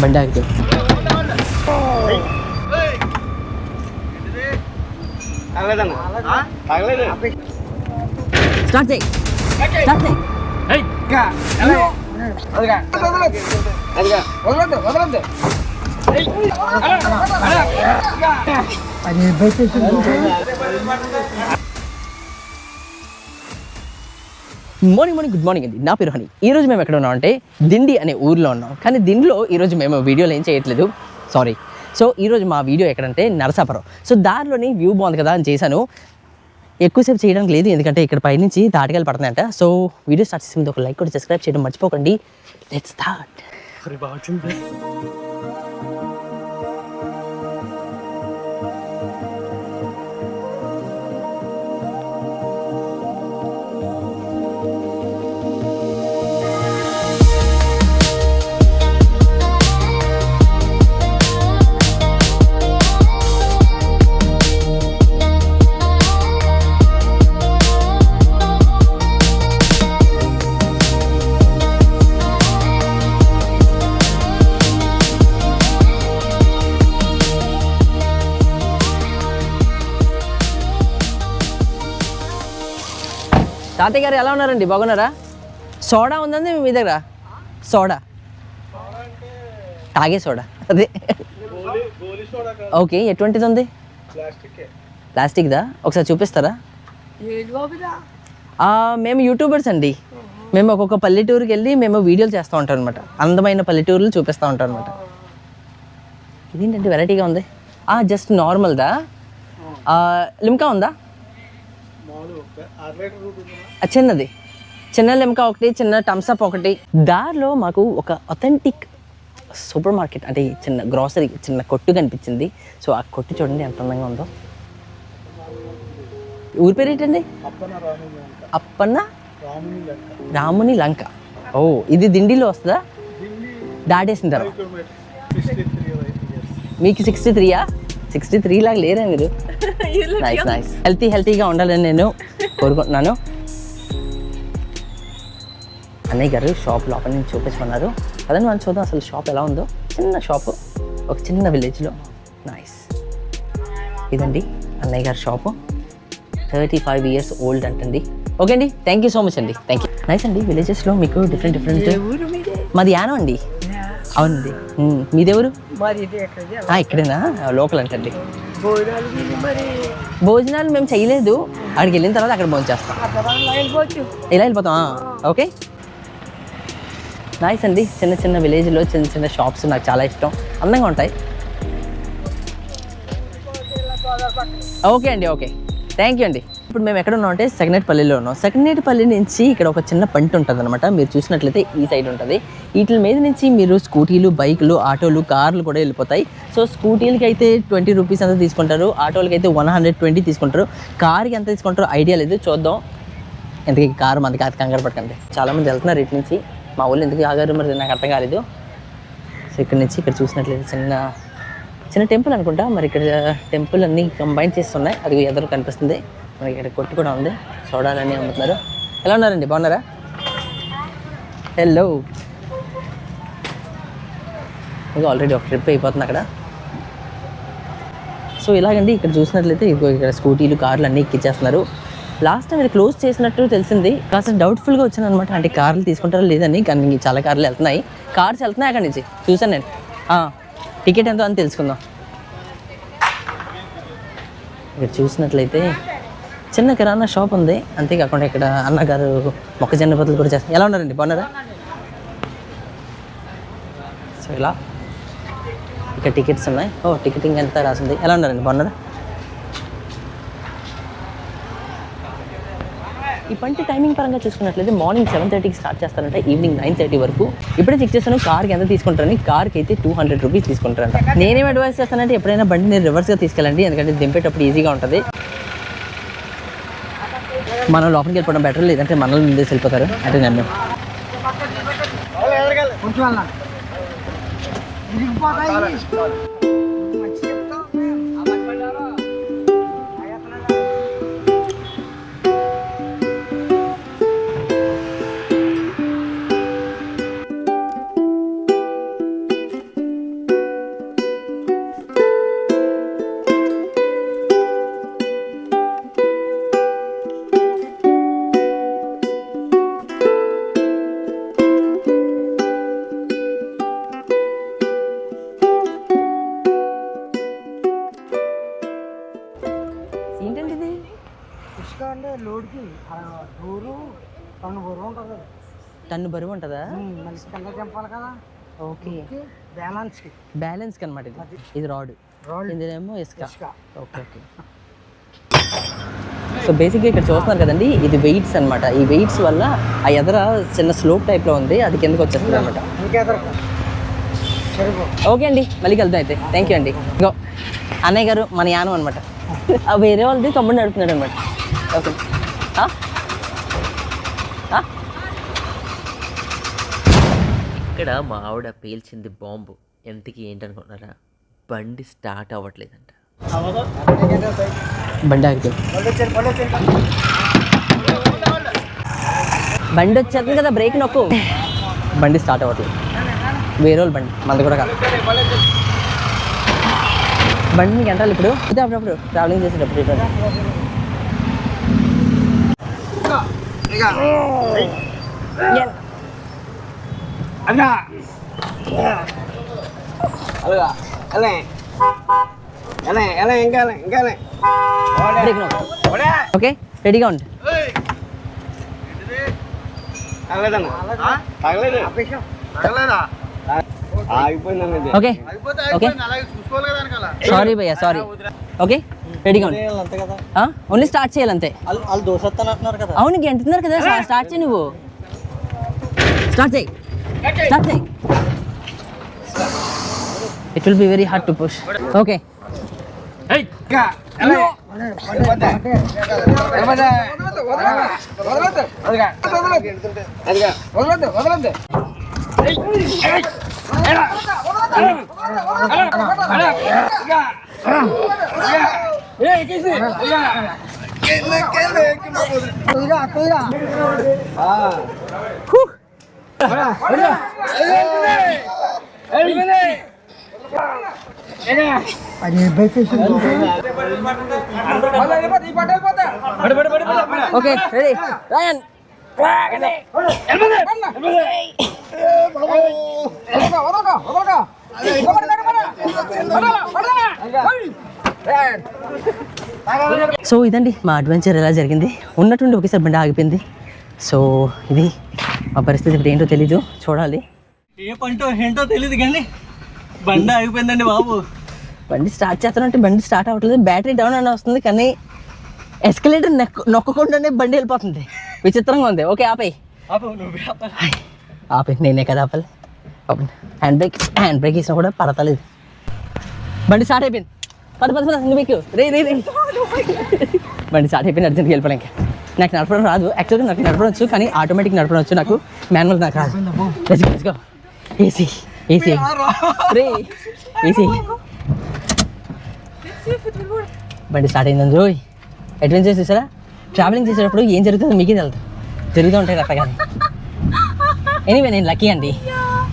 బండి ఆగితే స్టార్ట్ చేయి స్టార్ట్ చేయి మార్నింగ్ మార్నింగ్ గుడ్ మార్నింగ్ అండి. నా పేరు హని. ఈరోజు మేము ఎక్కడ ఉన్నాం అంటే దిండి అనే ఊర్లో ఉన్నాం. కానీ దిండిలో ఈరోజు మేము వీడియోలు ఏం చేయట్లేదు. సారీ సో ఈరోజు మా వీడియో ఎక్కడంటే నరసాపురం. సో దారిలోని వ్యూ బాగుంది కదా అని చేశాను. ఎక్కువసేపు చేయడానికి లేదు ఎందుకంటే ఇక్కడ పైనుంచి తాటికాయలు పడుతున్నాయంట. సో వీడియో స్టార్ట్ చేసే ముందు ఒక లైక్ కూడా సబ్స్క్రైబ్ చేయడం మర్చిపోకండి. లెట్స్ స్టార్ట్ తాతయ్య గారు ఎలా ఉన్నారండి? బాగున్నారా? సోడా ఉందండి మీ దగ్గర? సోడా? తాగే సోడా. అదే. ఓకే ఎటువంటిది ఉంది ప్లాస్టిక్దా ఒకసారి చూపిస్తారా? ఆ, మేము యూట్యూబర్స్ అండి. మేము ఒక్కొక్క పల్లెటూరుకి వెళ్ళి మేము వీడియోలు చేస్తూ ఉంటాం అనమాట అందమైన పల్లెటూరులు చూపిస్తూ ఉంటాం అనమాట ఇదేంటంటే వెరైటీగా ఉంది? జస్ట్ నార్మల్దా? లిమ్కా ఉందా? చిన్నది. చిన్న లిమ్కా ఒకటి చిన్న టమ్సప్ ఒకటి. దారిలో మాకు ఒక అథెంటిక్ సూపర్ మార్కెట్ అంటే చిన్న గ్రాసరీ చిన్న కొట్టు కనిపించింది. సో ఆ కొట్టు చూడండి ఎంత అందంగా ఉందో. ఊరి పేరు ఏంటండి? అప్పన్న రాముని లంక. ఓ ఇది దిండిలో వస్తుందా? దాటేసిన తర్వాత. మీకు సిక్స్టీ త్రీయా సిక్స్టీ త్రీ లాగా లేరా మీరు? నైస్ నైస్ హెల్తీ హెల్తీగా ఉండాలని నేను కోరుకుంటున్నాను. అన్నయ్య గారు షాప్ లోపల నుంచి చూపించమన్నారు అదని మనం చూద్దాం అసలు షాప్ ఎలా ఉందో. చిన్న షాపు ఒక చిన్న విలేజ్లో నైస్ ఇదండి అన్నయ్య గారి shop thirty five years old అంటండి. ఓకే అండి థ్యాంక్ యూ సో మచ్ అండి. థ్యాంక్ యూ నైస్ అండి విలేజెస్లో మీకు డిఫరెంట్ డిఫరెంట్ మాది? యానం అండి. అవునండి. మీదెవరు ఇక్కడేనా? లోకల్ అంటండి. భోజనాలు మేము చేయలేదు. అక్కడికి వెళ్ళిన తర్వాత అక్కడ భోజనం చేస్తాం ఇలా వెళ్ళిపోతాం? ఓకే. నైస్ అండి. చిన్న చిన్న విలేజ్లో చిన్న చిన్న షాప్స్ నాకు చాలా ఇష్టం. అందంగా ఉంటాయి. ఓకే అండి ఓకే థ్యాంక్ యూ అండి. ఇప్పుడు మేము ఎక్కడ ఉన్నాం అంటే సెకండేటిపల్లిలో ఉన్నాం. సెకండేటిపల్లి నుంచి ఇక్కడ ఒక చిన్న పంట ఉంటుంది అనమాట మీరు చూసినట్లయితే ఈ సైడ్ ఉంటుంది. వీటి మీద నుంచి మీరు స్కూటీలు బైకులు ఆటోలు కార్లు కూడా వెళ్ళిపోతాయి. సో స్కూటీలకి అయితే ట్వంటీ రూపీస్ అంతా తీసుకుంటారు. ఆటోలకి అయితే వన్ హండ్రెడ్ ట్వంటీ తీసుకుంటారు. కార్కి ఎంత తీసుకుంటారో ఐడియా లేదు. చూద్దాం. ఎందుకంటే కారు మంది కాదు? కంగారు పట్టండి చాలామంది వెళ్తున్నారు ఇటు నుంచి. మా ఊళ్ళో ఎందుకు ఆగారు మరి నాకు అర్థం కాలేదు. సో ఇక్కడ నుంచి ఇక్కడ చూసినట్లయితే చిన్న చిన్న టెంపుల్ అనుకుంటా. మరి ఇక్కడ టెంపుల్ అన్నీ కంబైన్ చేస్తున్నాయి. అది ఎదురు కనిపిస్తుంది. మరి ఇక్కడ కొట్టు కూడా ఉంది. సోడాలన్నీ అమ్ముతున్నారు. ఎలా ఉన్నారండి? బాగున్నారా? హలో ఇంకా ఆల్రెడీ ఒక ట్రిప్ అయిపోతుంది అక్కడ. సో ఇలాగండి. ఇక్కడ చూసినట్లయితే ఇక్కడ స్కూటీలు కార్లు అన్నీ ఎక్కిచ్చేస్తున్నారు. లాస్ట్ టైం ఇది క్లోజ్ చేసినట్టు తెలిసింది. కాస్త డౌట్ఫుల్గా వచ్చాను అనమాట అంటే కార్లు తీసుకుంటారో లేదని. కానీ చాలా కార్లు వెళ్తున్నాయి. కార్స్ వెళ్తున్నాయి అక్కడి నుంచి. చూసాను నేను. టికెట్ ఎంతో అని తెలుసుకుందాం. ఇక్కడ చూసినట్లయితే చిన్న కిరాణా షాప్ ఉంది. అంతేకాకుండా ఇక్కడ అన్నగారు మొక్కజొన్న బదులు కూడా చేస్తారు ఎలా ఉన్నారండి? బాగున్నారా? సో ఇలా. ఇక్కడ టికెట్స్ ఉన్నాయి. ఓ టికెటింగ్ ఎంత రాసింది. ఎలా ఉన్నారండి? బాగున్నారా? ఈ పంటి టైమింగ్ పరంగా చూసుకున్నట్లయితే మార్నింగ్ సెవెన్ థర్టీకి స్టార్ట్ చేస్తారంటే ఈవినింగ్ నైన్ థర్టీ వరకు. ఇప్పుడే చెక్ చేస్తాను కార్కి ఎంత తీసుకుంటారని కార్కి అయితే టూ హండ్రెడ్ రూపీస్ తీసుకుంటారంట. నేనేం అడ్వైస్ చేస్తానంటే ఎప్పుడైనా బండి నేను రివర్స్గా తీసుకెళ్ళండి ఎందుకంటే దింపేటప్పుడు ఈజీగా ఉంటుంది. మనం లోపలికి వెళ్ళిపోవడం బెటర్ లేదంటే మనల్ని ముందేసి వెళ్ళిపోతారు. అంటే నన్ను. కొంచెం టన్ను బరువు ఉంటుందా? మనిషి కింద చంపాలి కదా. ఓకే. బ్యాలెన్స్కి బ్యాలెన్స్ అనమాట ఇది. ఇది రాడ్. రాడ్. ఇదేమో ఇసుక. Okay okay. సో బేసిక్గా ఇక్కడ చూస్తున్నారు కదండి ఇది వెయిట్స్ అన్నమాట. ఈ వెయిట్స్ వల్ల ఆ ఎదర చిన్న స్లోప్ టైప్లో ఉంది అది కిందకి వచ్చేస్తుంది అనమాట ఓకే అండి మళ్ళీ కలుద్దాం అయితే. థ్యాంక్ యూ అండి. గో అన్నయ్య గారు మన యానం అనమాట వేరే వాళ్ళది తమ్ముడు నడుపుతున్నాడు అనమాట ఓకే ఆ? ఆ? ఇక్కడ మా ఆవిడ పేల్చింది బాంబు. ఎంతకి ఏంటనుకుంటున్నారా? బండి స్టార్ట్ అవ్వట్లేదంట. బండి బండి వచ్చేస్తుంది కదా బ్రేక్ నొక్కు. బండి స్టార్ట్ అవ్వట్లేదు. వేరే వాళ్ళ బండి మనది కూడా కాదు. బండి మీకు ఎంటాలి ఇప్పుడు? అయితే అప్పుడప్పుడు ట్రావెలింగ్ చేసేటప్పుడు ఇటు రండి. బ్రేక్ నొక్కు ఓకే రెడీగా ఉండి ఓకే ఓకే సారీ భయ్యా సారీ ఓకే రెడీగా ఉండి ఓన్లీ స్టార్ట్ చేయాలంతే వాళ్ళు దోశ వస్తానంటున్నారు కదా అవును గంటున్నారు కదా స్టా- స్టార్ట్ చేయి నువ్వు స్టార్ట్ చేయి స్టార్ట్ చేయి it will be very hard to push okay అది బైకేషన్ ఓకే రెడీ రాయన్. సో ఇదండి మా అడ్వెంచర్ ఎలా జరిగింది? ఉన్నట్టుండి ఒకేసారి బండి ఆగిపోయింది. సో ఇది మా పరిస్థితి ఇప్పుడు ఏంటో తెలీదు. చూడాలి. ఏ పంటో ఏంటో తెలియదు కానీ బండి ఆగిపోయిందండి బాబు. బండి స్టార్ట్ చేస్తానంటే బండి స్టార్ట్ అవ్వట్లేదు. బ్యాటరీ డౌన్ అని వస్తుంది కానీ ఎస్కలేటర్ నెక్ నొక్కకుండానే బండి వెళ్ళిపోతుంది. విచిత్రంగా ఉంది. ఓకే ఆపాలి. ఆపే నేనే కదా ఆపాలి. హ్యాండ్ బ్రేక్ హ్యాండ్ బ్రేక్ వేసినా కూడా పడతలేదు. బండి స్టార్ట్ అయిపోయింది. పద పద పద నువ్వు రే రే రే బండి స్టార్ట్ అయిపోయింది అర్జెంట్కి వెళ్ళిపోయాను ఇంకా నాకు నడపడం రాదు. యాక్చువల్గా నాకు నడపడం వచ్చు కానీ ఆటోమేటిక్ నడపడం వచ్చు. నాకు మాన్యువల్ నాకు రాదు. ఏసీ ఏసీ రే ఏసీ బండి స్టార్ట్ అయిందని రోయ్ అడ్వెంచర్స్ చూసారా? ట్రావెలింగ్ చేసేటప్పుడు ఏం జరుగుతుందో మీకే తెలుసు జరుగుతూ ఉంటాయి రకరకాలు ఎనీవే నేను లక్కీ అండి.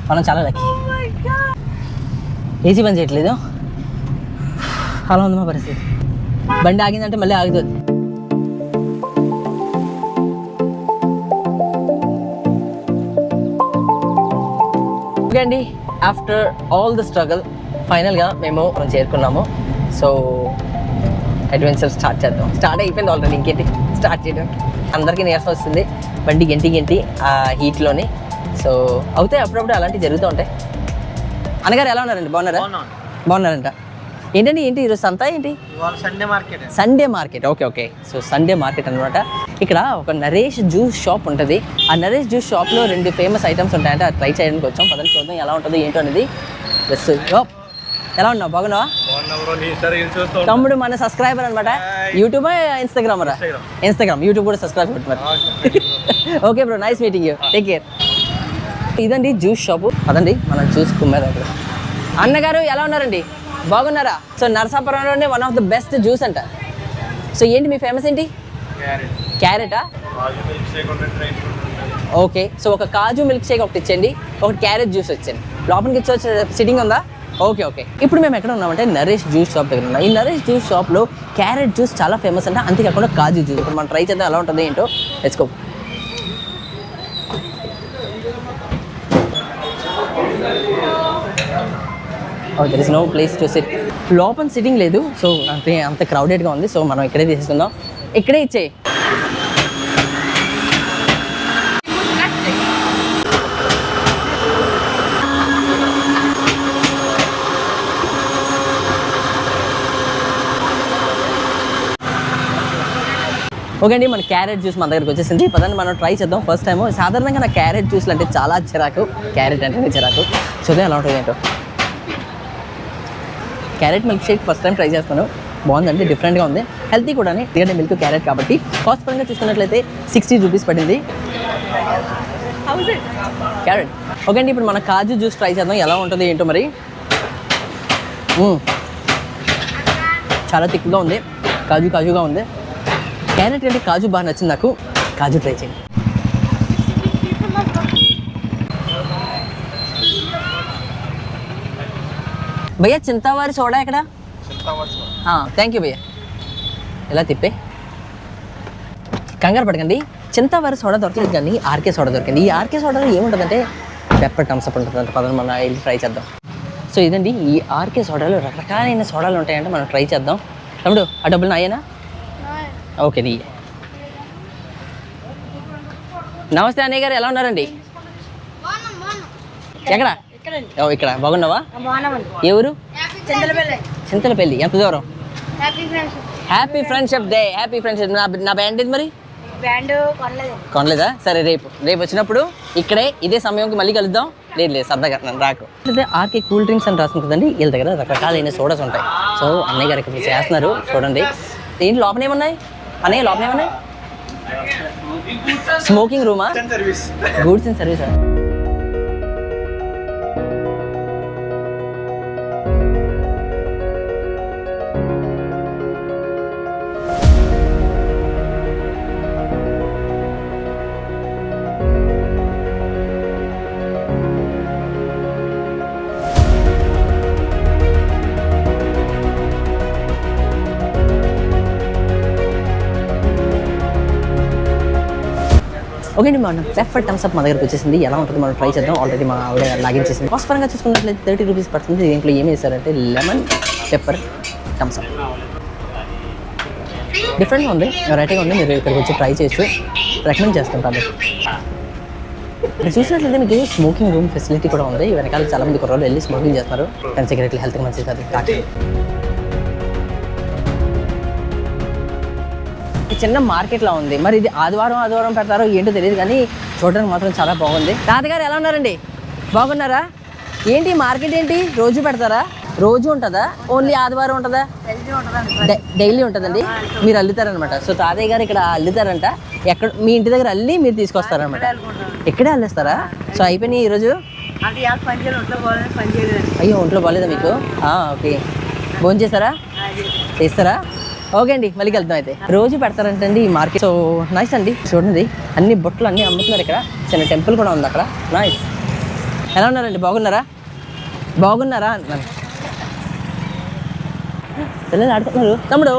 మనం చాలా లక్కీ ఏసీ పని చేయట్లేదు. అలా ఉంది మా పరిస్థితి. బండి ఆగిందంటే మళ్ళీ ఆగుతుంది. ఓకే అండి ఆఫ్టర్ ఆల్ ద స్ట్రగల్ ఫైనల్గా మేము చేరుకున్నాము. సో అడ్వెంచర్ స్టార్ట్ చేద్దాం. స్టార్ట్ అయిపోయింది ఆల్రెడీ ఇంకేంటి? స్టార్ట్ చేయడం. అందరికీ నీరసం వస్తుంది. బండి గెంటి గెంటి ఆ హీట్లోని సో అవుతాయి అప్పుడప్పుడు అలాంటివి జరుగుతూ ఉంటాయి. అన్నగారు ఎలా ఉన్నారండి? బాగున్నారా? బాగున్నారంట. ఏంటండి ఏంటి ఈరోజు సంతా ఏంటి? Sunday market Sunday market okay okay so Sunday market అనమాట ఇక్కడ ఒక నరేష్ జ్యూస్ షాప్ ఉంటుంది. ఆ నరేష్ జ్యూస్ షాప్లో రెండు ఫేమస్ ఐటమ్స్ ఉంటాయంటే. అది ట్రై చేయడానికి వచ్చాం. పదండి చూద్దాం ఎలా ఉంటుందో ఏంటో అనేది. ఎలా ఉన్నావు? బాగున్నావా? తమ్ముడు మన సబ్స్క్రైబర్ అనమాట యూట్యూబ్ ఇన్స్టాగ్రామ్? రా ఇన్స్టాగ్రామ్. యూట్యూబ్ కూడా సబ్స్క్రైబ్ పెట్టి మరి. Okay bro nice meeting you take care ఇదండి జ్యూస్ షాపు. అదండి మనం జ్యూస్ అక్కడ. అన్నగారు ఎలా ఉన్నారండి? బాగున్నారా? So నరసాపురంలోనే one of the best juice అంట. సో ఏంటి మీ ఫేమస్ ఏంటి? క్యారెటా? ఓకే సో ఒక కాజు మిల్క్ షేక్ ఒకటి ఇచ్చండి ఒకటి క్యారెట్ జ్యూస్ ఇచ్చండి లోపలికి ఇచ్చే సిట్టింగ్ ఉందా? Okay okay. ఇప్పుడు మేము ఎక్కడ ఉన్నామంటే నరేష్ జ్యూస్ షాప్ దగ్గర ఉన్నాం. ఈ నరేష్ జ్యూస్ షాప్లో క్యారెట్ జ్యూస్ చాలా ఫేమస్ అంట. అంతేకాకుండా కాజు జ్యూస్. ఇప్పుడు మనం ట్రై చేద్దాం ఎలా ఉంటుంది ఏంటో. తెచ్చుకో there is no place to sit లోపల సిట్టింగ్ లేదు. సో అంతే అంత క్రౌడెడ్గా ఉంది. సో మనం ఇక్కడే తీసేసుకుందాం. ఇక్కడే ఇచ్చేయి. ఓకే అండి మన క్యారెట్ జ్యూస్ మన దగ్గరకు వచ్చేసింది. పదండి మనం ట్రై చేద్దాం. ఫస్ట్ టైం సాధారణంగా నా క్యారెట్ జ్యూస్లు అంటే చాలా చిరాకు. క్యారెట్ అంటే చిరాకు. చూద్దాం ఎలా ఉంటుంది ఏంటో. Carrot milk shake first time try చేస్తాను. బాగుందండి డిఫరెంట్గా ఉంది. హెల్తీ కూడా ఎందుకంటే మిల్క్ క్యారెట్ కాబట్టి. కాస్ట్ పరంగా చూసుకున్నట్లయితే సిక్స్టీ రూపీస్ పడింది. క్యారెట్ ఓకే అండి ఇప్పుడు మన కాజు జ్యూస్ ట్రై చేద్దాం. ఎలా ఉంటుంది ఏంటో మరి. చాలా థిక్గా ఉంది. కాజు కాజుగా ఉంది. క్యారెట్ అంటే కాజు బాగా నచ్చింది నాకు. కాజు ట్రై చేయండి. భయ్యా చింతావారి సోడా ఎక్కడ? థ్యాంక్ యూ భయ్యా. ఎలా తిప్పే? కంగారు పడకండి. చింతావారి సోడా దొరకలేదు కానీ ఆర్కే సోడా దొరికింది. ఈ ఆర్కే సోడాలో ఏముంటుందంటే పెప్పర్ టమ్స్అప్ ఉంటుంది పదం మనం వెళ్ళి ట్రై చేద్దాం. సో ఇదండి ఈ ఆర్కే సోడాలో రకరకాలైన సోడాలు ఉంటాయంటే. మనం ట్రై చేద్దాం. తమ్ముడు ఆ డబ్బులు నాయేనా? ఓకే నమస్తే అన్నయ్య గారు ఎలా ఉన్నారండి? ఎక్కడ? ఓ, ఇక్కడ. బాగున్నావా? ఏ ఊరు? చింతలపల్లి. ఎంత దూరం? Happy friendship day happy friendship నా బ్యాండ్ ఇది మరి? కొనలేదు? సరే రేపు. రేపు వచ్చినప్పుడు ఇక్కడే ఇదే సమయంకి మళ్ళీ కలుద్దాం. లేదు లేదు సరదాగా. రాకు. అయితే ఆర్కే కూల్ డ్రింక్స్ అని రాస్తుంది కదండి వీళ్ళ దగ్గర రకరకాలైన సోడాస్ ఉంటాయి. సో అన్నయ్య గారు ఇక్కడ చేస్తున్నారు. చూడండి. ఏంటి లోపల ఏమున్నాయి అన్నయ్య లోపల ఏమున్నాయి స్మోకింగ్ రూమా గూడ్స్ ఇన్ సర్వీస్ ఓకే అండి మనం పెప్పర్ టమ్స్ అప్ మా దగ్గరకు వచ్చేసింది. ఎలా ఉంటుంది మనం ట్రై చేద్దాం. ఆల్రెడీ మా ఆవిడ లాగించేసింది. కాస్ట్ పరంగా చూసుకున్నట్లయితే థర్టీ రూపీస్ పడుతుంది. దీంట్లో ఏం వేసారంటే లెమన్ పెప్పర్ టమ్స్ అప్ డిఫరెంట్గా ఉంది. వెరైటీగా ఉంది. మీరు ఇక్కడికి వచ్చి ట్రై చేయొచ్చు రికమెండ్ చేస్తుంటాను చూసినట్లయితే మీకు స్మోకింగ్ రూమ్ ఫెసిలిటీ కూడా ఉంది. వెనకాల చాలా మంది కుర్రోళ్ళు వెళ్ళి స్మోకింగ్ చేస్తారు కానీ సిగరెట్లు హెల్త్కి మంచిది కాదు. ఈ చిన్న మార్కెట్లా ఉంది. మరి ఇది ఆదివారం ఆదివారం పెడతారో ఏంటో తెలియదు కానీ చూడడానికి మాత్రం చాలా బాగుంది. తాతగారు ఎలా ఉన్నారండి? బాగున్నారా? ఏంటి మార్కెట్ ఏంటి? రోజు పెడతారా? రోజు ఉంటుందా? ఓన్లీ ఆదివారం ఉంటుందా? డైలీ ఉంటుందండి. మీరు అల్లుతారనమాట సో తాతయ్య గారు ఇక్కడ అల్లుతారంట. ఎక్కడ మీ ఇంటి దగ్గర అల్లి మీరు తీసుకొస్తారనమాట ఇక్కడే అల్లేస్తారా? సో అయిపోయినాయి ఈరోజు అయ్యో ఒంట్లో బాగాలేదా మీకు? ఓకే. భోజనం చేస్తారా చేస్తారా? ఓకే అండి మళ్ళీ వెళ్తాం అయితే. రోజు పెడతారంటండి ఈ మార్కెట్. సో నైస్ అండి. చూడండి అన్ని బొట్లు అన్ని అమ్ముతున్నారు ఇక్కడ. చిన్న టెంపుల్ కూడా ఉంది అక్కడ. నైస్ ఎలా ఉన్నారండి? బాగున్నారా? బాగున్నారా అంటున్నాను పిల్లలు ఆడుతున్నారు తమ్ముడు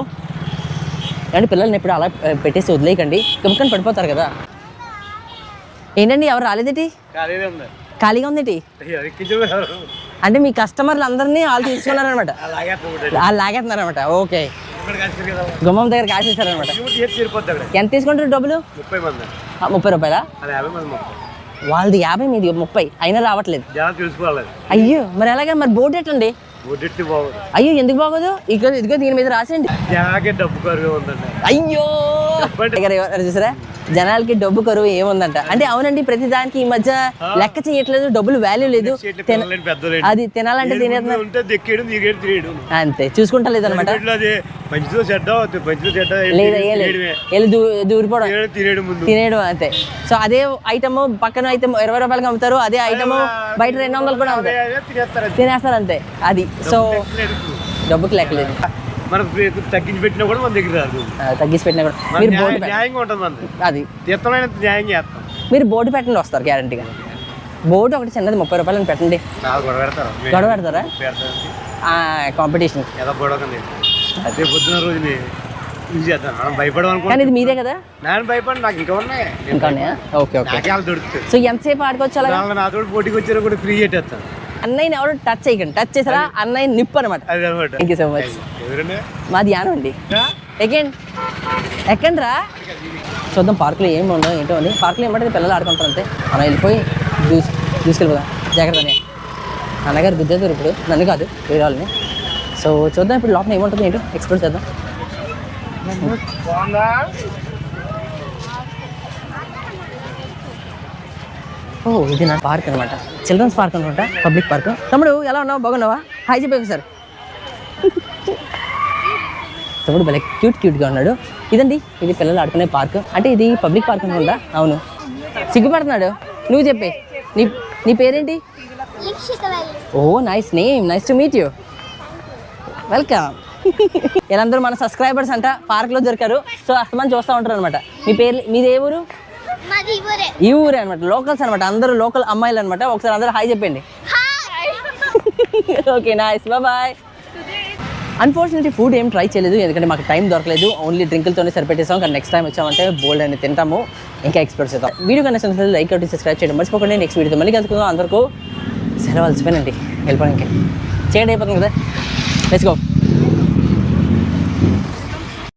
అండి పిల్లల్ని ఎప్పుడు అలా పెట్టేసి వదిలేయకండి. కెముకని పడిపోతారు కదా. ఏంటండి ఎవరు రాలేదేటి? ఖాళీగా ఉందేటి? అంటే మీ కస్టమర్లు అందరినీ వాళ్ళు తీసుకున్నారనమాట వాళ్ళు లాగేస్తున్నారు అనమాట ఓకే. గుమ్మం దగ్గర అక్కడ. ఎంత తీసుకుంటారు డబ్బులు? ముప్పై మంది. ఆ, ముప్పై రూపాయలా? వాళ్ళది యాభై మీది ముప్పై. అయినా రావట్లేదు. అయ్యో మరి ఎలాగా? మరి బోర్డు బాగుంది. అయ్యో ఎందుకు బాగోదు? ఇక ఇదిగో దీని మీద రాసేయండి. అయ్యో! చూసారా? జనాలకి డబ్బు కరువు ఏముందంట? అంటే అవునండి ప్రతి దానికి ఈ మధ్య లెక్క చేయట్లేదు డబ్బులు వాల్యూ లేదు. అది తినాలంటే తినేయడం అంతే చూసుకుంటా లేదనమాట. లేదా దూరిపోవడం. తినేయడం అంతే. సో అదే ఐటమ్ పక్కన అయితే ఇరవై రూపాయలకి అమ్ముతారు అదే ఐటమ్ బయట రెండు వందలు కూడా అమ్ముతారు. తినేస్తారు అంతే. అది. సో. డబ్బుకి లెక్కలేదు. మనకు తగ్గించి పెట్టినా కూడా మన దగ్గర రాదు. తగ్గించి పెట్టినా కూడా. మీరు బోర్డు పెట్టండి న్యాయంగా ఉంటుంది అది. తీర్థమైన న్యాయం చేస్తాం. మీరు బోర్డు పెట్టండి వస్తారు గ్యారంటీగా బోర్డు ఒకటి చిన్నది ముప్పై రూపాయలని పెట్టండి. నాకు గొడవ పెడతారు. గొడవ పెడతారా? కాంపిటీషన్ ఏదో గొడవకండి అదే పొద్దున రోజుని కానీ ఇది మీదే కదా? నేను భయపడి నాకు ఇంకా ఉన్నాయి. నేను ఇంకా ఉన్నాయా ఓకే ఓకే సో ఎంతసేపు ఆడుకోవచ్చు అలాగా? వాళ్ళు నాతో పోటీకి వచ్చారో కూడా ఫ్రీ పెట్టేస్తాను అన్నయ్యని ఎవరు టచ్ చేయకండి. టచ్ చేసారా అన్నయ్య నిప్పు అనమాట థ్యాంక్ యూ సో మచ్ మా ధ్యానం అండి. ఎక్కండి ఎక్కండి రా చూద్దాం పార్కులో ఏమి ఉండవు ఏంటో అని. పార్కులో ఏమంటే పిల్లలు ఆడుకుంటారు అంతే. మనం వెళ్ళిపోయి జ్యూస్ తీసుకెళ్ళిపోదాం జాగ్రత్త అని అన్నగారు గుద్దేదారు ఇప్పుడు. నన్ను కాదు వేరే వాళ్ళని. సో చూద్దాం ఇప్పుడు లోపల ఏముంటుంది ఏంటో. ఎక్స్ప్లోర్ చేద్దాం. ఓ ఇది నా పార్క్ అనమాట చిల్డ్రన్స్ పార్క్ అనమాట పబ్లిక్ పార్క్. తమ్ముడు ఎలా ఉన్నావు? బాగున్నావా? హాయ్ చెప్పేవి సార్ తమ్ముడు భలే క్యూట్ క్యూట్గా ఉన్నాడు. ఇదండి ఇది పిల్లలు ఆడుకునే పార్క్. అంటే ఇది పబ్లిక్ పార్క్ అనుకుంటా అవును. సిగ్గుపడుతున్నాడు. నువ్వు చెప్పే. నీ నీ పేరేంటి? ఓ nice name nice to meet you welcome వీళ్ళందరూ మన సబ్స్క్రైబర్స్ అంట. పార్క్లో దొరికారు. సో అస్తమని చూస్తూ ఉంటారు అనమాట మీ పేరు మీది ఏ ఊరు? ఈ ఊరే. అనమాట లోకల్స్ అనమాట అందరూ లోకల్ అమ్మాయిలు అనమాట ఒకసారి అందరూ హాయ్ చెప్పండి. Okay nice boy unfortunately food ఏం ట్రై చేయలేదు. ఎందుకంటే మాకు టైం దొరకలేదు. ఓన్లీ డ్రింకులతోనే సరిపెట్టేసాం. కానీ నెక్స్ట్ టైం వచ్చామంటే బోల్డ్ అని తింటాము. ఇంకా ఎక్స్ప్లోర్ చేద్దాం. వీడియో కన్నా లైక్ అవుట్ సబ్స్క్రైబ్ చేయడం మర్చిపోకండి. నెక్స్ట్ వీడియోతో మళ్ళీ కలుసుకుందాం. అందరికీ సెలవు అలసిపోయినండి. వెళ్ళిపోవడానికి. చేయడం అయిపోతుంది కదా. Let's go